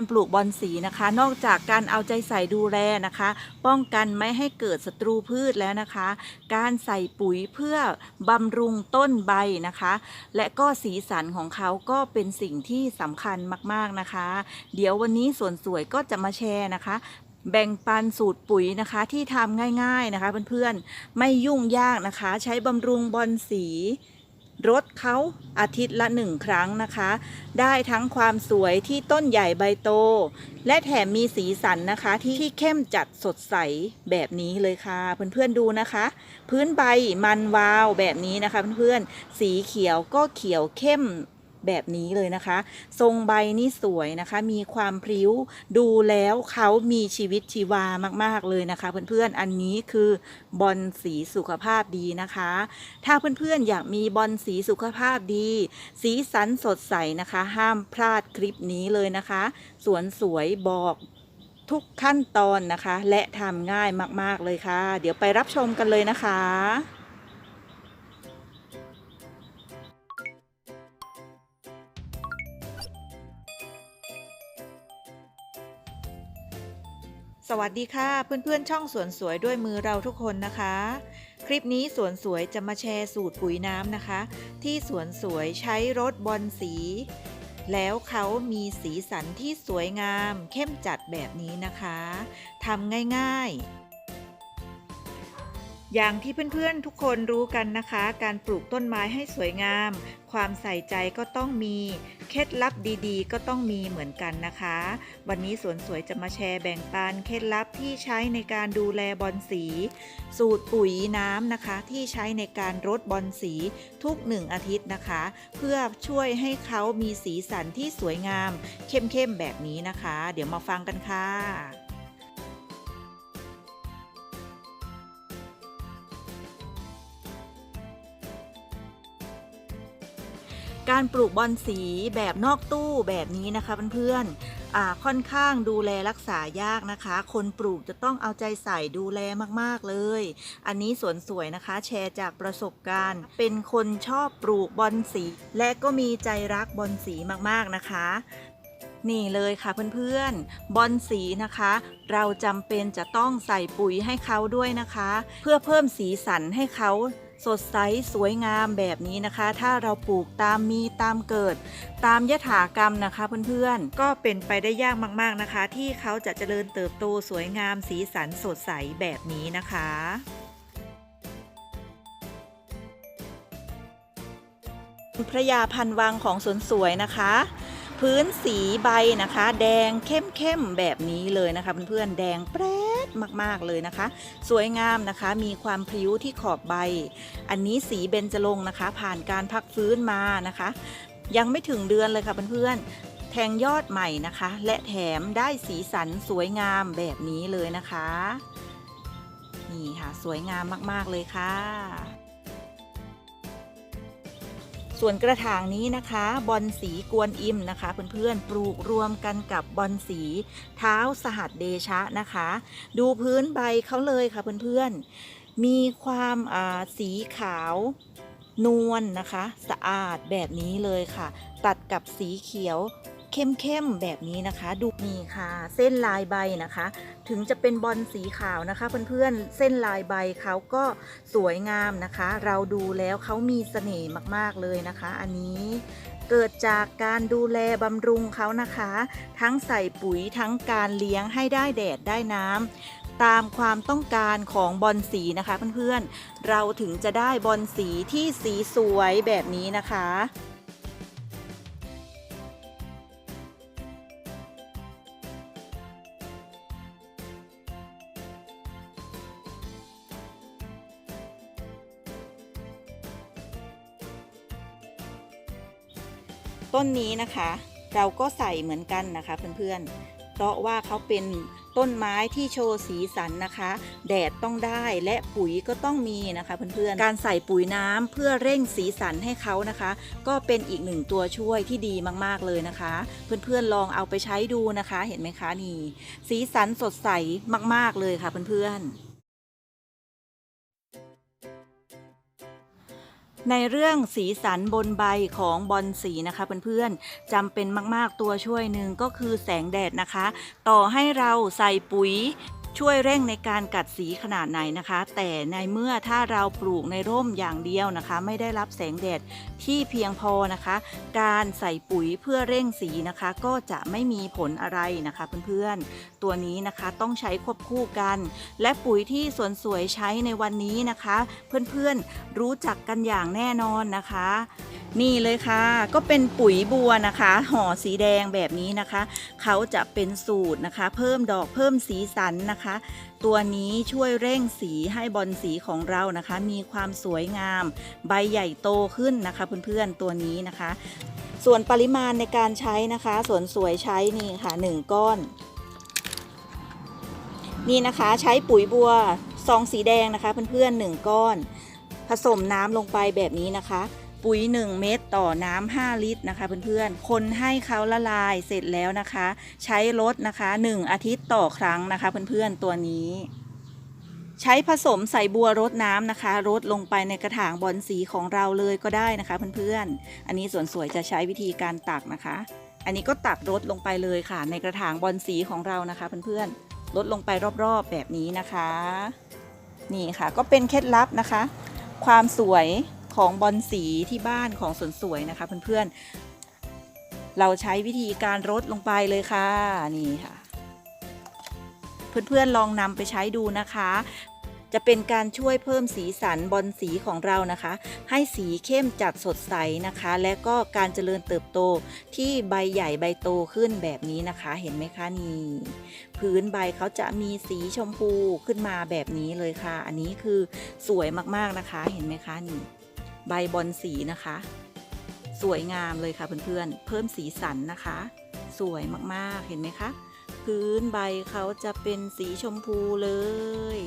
การปลูกบอนสีนะคะ นอกจากการเอาใจใส่ดูแลนะคะ ป้องกันไม่ให้เกิดศัตรูพืชแล้วนะคะ การใส่ปุ๋ยเพื่อบำรุงต้นใบนะคะ และก็สีสันของเขาก็เป็นสิ่งที่สำคัญมากๆนะคะ เดี๋ยววันนี้สวนสวยก็จะมาแชร์นะคะแบ่งปันสูตรปุ๋ยนะคะที่ทำง่าย ๆนะคะเพื่อนๆไม่ยุ่งยากนะคะ ใช้บำรุงบอนสี รถเขาอาทิตย์ละหนึ่งครั้งนะคะ ได้ทั้งความสวยที่ต้นใหญ่ใบโต และแถมมีสีสันนะคะทที่เข้มจัดสดใสแบบนี้เลยค่ะ เพื่อนๆดูนะคะ พื้นใบมันวาวแบบนี้นะคะ เพื่อนๆสีเขียวก็เขียวเข้ม แบบนี้เลยนะคะ ทรงใบนี่สวยนะคะ มีความพริ้วดูแล้วเขามีชีวิตชีวามาก ๆ เลยนะคะ เพื่อนๆ อันนี้คือบอลสีสุขภาพดีนะคะ ถ้าเพื่อนๆ อยากมีบอลสีสุขภาพดี สีสันสดใสนะคะ ห้ามพลาดคลิปนี้เลยนะคะ สวนสวยบอกทุกขั้นตอนนะคะ และทำง่ายมาก ๆ เลยค่ะ เดี๋ยวไปรับชมกันเลยนะคะ สวัสดีค่ะ เพื่อนๆ ช่องสวนสวยด้วยมือเราทุกคนนะคะ คลิปนี้สวนสวยจะมาแชร์สูตรปุ๋ยน้ำนะคะ ที่สวนสวยใช้รถบอลสี แล้วเขามีสีสันที่สวยงาม เข้มจัดแบบนี้นะคะทำง่ายๆ อย่างที่เพื่อนๆทุกคนรู้กันนะคะ การปลูกต้นไม้ให้สวยงาม ความใส่ใจก็ต้องมี เคล็ดลับดีๆ ก็ต้องมีเหมือนกันนะคะ วันนี้สวนสวยจะมาแชร์แบ่งปันเคล็ดลับที่ใช้ในการดูแลบอนสี สูตรปุ๋ยน้ำนะคะ ที่ใช้ในการรดบอนสีทุกหนึ่งอาทิตย์นะคะ เพื่อช่วยให้เขามีสีสันที่สวยงาม เข้มๆแบบนี้นะคะ เดี๋ยวมาฟังกันค่ะ การปลูกบอนสีแบบนอกตู้แบบนี้นะคะเพื่อนๆค่อนข้างดูแลรักษายากนะคะ คนปลูกจะต้องเอาใจใส่ดูแลมากๆเลย อันนี้สวนสวยนะคะ แชร์จากประสบการณ์ เป็นคนชอบปลูกบอนสี และก็มีใจรักบอนสีมากๆนะคะนี่เลยค่ะเพื่อนๆ บอนสีนะคะ เราจำเป็นจะต้องใส่ปุ๋ยให้เขาด้วยนะคะ เพื่อเพิ่มสีสันให้เขา สดใสสวยงามแบบนี้นะคะ ถ้าเราปลูกตามมีตามเกิด ตามยถากรรมนะคะเพื่อนๆ ก็เป็นไปได้ยากมากๆนะคะ ที่เขาจะเจริญเติบโตสวยงามสีสันสดใสแบบนี้นะคะพระยาพันวังของสวนสวยนะคะ พื้นสีใบนะคะ แดงเข้มๆแบบนี้เลยนะคะเพื่อนๆแดงแปรดมากๆเลยนะคะ สวยงามนะคะ มีความพริ้วที่ขอบใบ อันนี้สีเบญจรงนะคะ ผ่านการพักฟื้นมานะคะ ยังไม่ถึงเดือนเลยค่ะเพื่อนๆแทงยอดใหม่นะคะ และแถมได้สีสันสวยงามแบบนี้เลยนะคะนี่ค่ะสวยงามมากๆเลยค่ะ ส่วนกระถางนี้นะคะบอนสีกวนอิมนะคะ เพื่อนๆปลูกรวมกันกับบอนสีเท้าสหัสเดชะนะคะ ดูพื้นใบเขาเลยค่ะเพื่อนๆมีความสีขาวนวลนะคะ สะอาดแบบนี้เลยค่ะ ตัดกับสีเขียว เข้มๆแบบนี้นะคะ ดูนี่ค่ะ เส้นลายใบนะคะ ถึงจะเป็นบอลสีขาวนะคะ เพื่อนๆเส้นลายใบเขาก็สวยงามนะคะ เราดูแล้วเขามีเสน่ห์มากๆเลยนะคะ อันนี้เกิดจากการดูแลบำรุงเขานะคะ ทั้งใส่ปุ๋ยทั้งการเลี้ยงให้ได้แดดได้น้ำตามความต้องการของบอลสีนะคะเพื่อนๆเราถึงจะได้บอลสีที่สีสวยแบบนี้นะคะ ต้นนี้นะคะ เราก็ใส่เหมือนกันนะคะเพื่อนๆ เพราะว่าเขาเป็นต้นไม้ที่โชว์สีสันนะคะ แดดต้องได้และปุ๋ยก็ต้องมีนะคะเพื่อนๆ การใส่ปุ๋ยน้ำเพื่อเร่งสีสันให้เขานะคะ ก็เป็นอีกหนึ่งตัวช่วยที่ดีมากๆเลยนะคะ เพื่อนๆลองเอาไปใช้ดูนะคะ เห็นไหมคะนี่ สีสันสดใสมากๆเลยค่ะเพื่อนๆ ในเรื่องสีสันบนใบของบอลสีนะคะเพื่อนๆจำเป็นมากๆตัวช่วยหนึ่งก็คือแสงแดดนะคะ ต่อให้เราใส่ปุ๋ย ช่วยเร่งในการกัดสีขนาดไหนนะคะ แต่ในเมื่อถ้าเราปลูกในร่มอย่างเดียวนะคะ ไม่ได้รับแสงแดดที่เพียงพอนะคะ การใส่ปุ๋ยเพื่อเร่งสีนะคะ ก็จะไม่มีผลอะไรนะคะเพื่อนๆ ตัวนี้นะคะต้องใช้ควบคู่กัน และปุ๋ยที่สวนสวยใช้ในวันนี้นะคะ เพื่อนๆรู้จักกันอย่างแน่นอนนะคะ นี่เลยค่ะ ก็เป็นปุ๋ยบัวนะคะ ห่อสีแดงแบบนี้นะคะ เขาจะเป็นสูตรนะคะ เพิ่มดอกเพิ่มสีสันนะคะตัวนี้ช่วยเร่งสีให้บอลสีของเรานะคะ มีความสวยงาม ใบใหญ่โตขึ้นนะคะเพื่อนๆตัวนี้นะคะ ส่วนปริมาณในการใช้นะคะส่วนสวยใช้นี่ค่ะ 1 ก้อน นี่นะคะใช้ปุ๋ยบัวซองสีแดงนะคะเพื่อนๆ1ก้อน ผสมน้ำลงไปแบบนี้นะคะ ปุ๋ย 1 เม็ดต่อน้ำ5ลิตรนะคะเพื่อนๆ คนให้เขาละลายเสร็จแล้วนะคะ ใช้รดนะคะ 1 อาทิตย์ต่อครั้งนะคะเพื่อนๆตัวนี้ใช้ผสมใส่บัวรดน้ำนะคะรดลงไปในกระถางบอลสีของเราเลยก็ได้นะคะเพื่อนๆ อันนี้ส่วนสวยจะใช้วิธีการตักนะคะ อันนี้ก็ตักรดลงไปเลยค่ะ ในกระถางบอลสีของเรานะคะเพื่อนๆลดลงไปรอบๆแบบนี้นะคะ นี่ค่ะก็เป็นเคล็ดลับนะคะ ความสวย ของบอลสีที่บ้านของสวนสวยนะคะเพื่อนๆ เราใช้วิธีการรดลงไปเลยค่ะนี่ค่ะ เพื่อนๆลองนำไปใช้ดูนะคะ จะเป็นการช่วยเพิ่มสีสันบอลสีของเรานะคะ ให้สีเข้มจัดสดใสนะคะ และก็การเจริญเติบโตที่ใบใหญ่ใบโตขึ้นแบบนี้นะคะ เห็นไหมคะนี่พื้นใบเขาจะมีสีชมพูขึ้นมาแบบนี้เลยค่ะ อันนี้คือสวยมากๆนะคะ เห็นไหมคะนี่ ใบบอลสีนะคะ สวยงามเลยค่ะเพื่อนๆ เพิ่มสีสันนะคะ สวยมากๆเห็นไหมคะ พื้นใบเขาจะเป็นสีชมพูเลย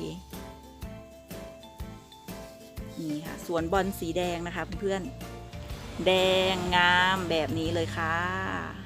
นี่ค่ะสวนบอลสีแดงนะคะเพื่อนๆแดงงามแบบนี้เลยค่ะ